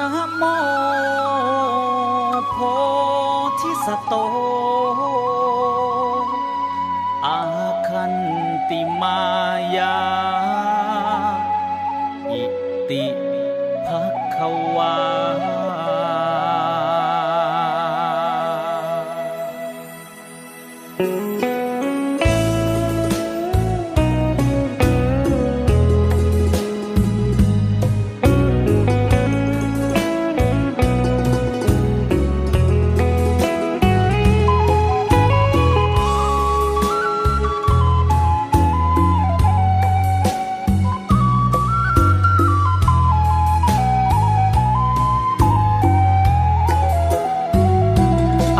นะโมโพธิสัตโต อาคันติมายา อิติ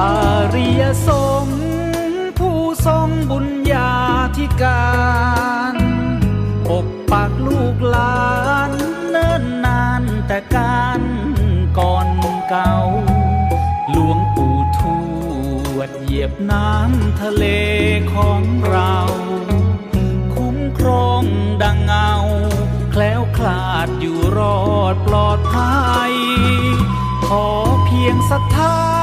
อาริยสงผู้ทรงบุญญาธิการปกปักลูกหลานเนิ่นนานแต่การก่อนเก่า หลวงปู่ทวดเหยียบน้ำทะเลของเรา คุ้มครองดังเงา แคล้วคลาดอยู่รอดปลอดภัย ขอเพียงศรัทธา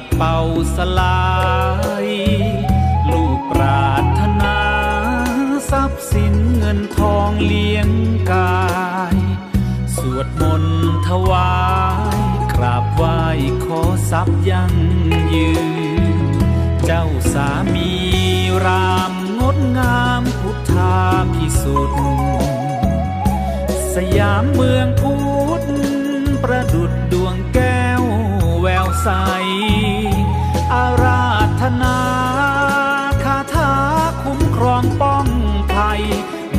ปัดเป่าสลาย ลูกปราถนาทรัพย์สินเงินทองเลี้ยงกาย สวดมนต์ถวาย กราบไหว้ขอทรัพย์ยั่งยืน เจ้าสามีรามงดงามพุทธาพิสุทธิ์สยามเมืองพุ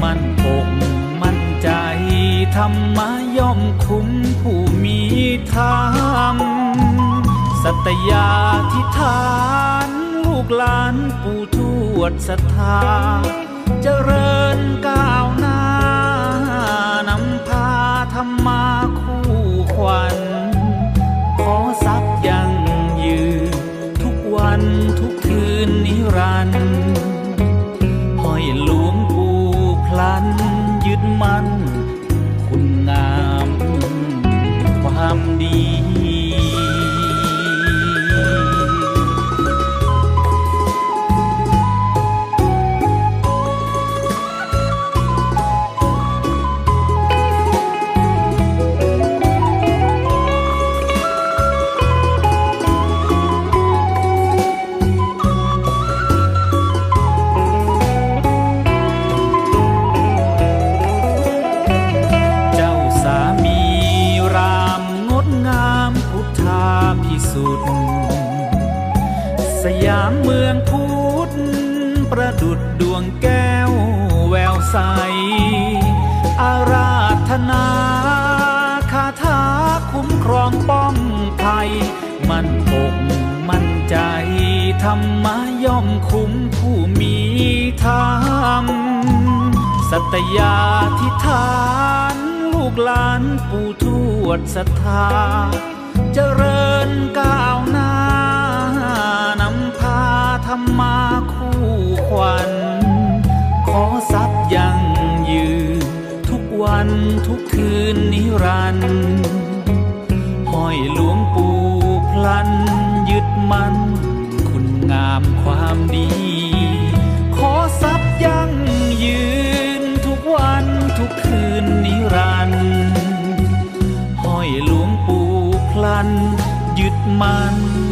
มั่นปกมั่นใจธรรมย่อมคุ้มผู้มีธรรมสัตยาธิฐานลูกหลานปู่ทวดศรัทธาเจริญก้า สุทธิ์สยามเมืองพุทธประดุดดวงแก้วแววใส อาราธนาคาถาคุ้มครองป้องภัย มันปกมั่นใจธรรมย่อมคุ้มผู้มีธรรมสัตยาธิฐานลูกหลานปู่ทวดศรัทธาเจริญ นก้าวหน้านำพาธรรมาคู่ควัน ขอทรัพย์ยังยืน ทุกวันทุกคืนนิรันดร์ห้อยหลวงปู่ มัน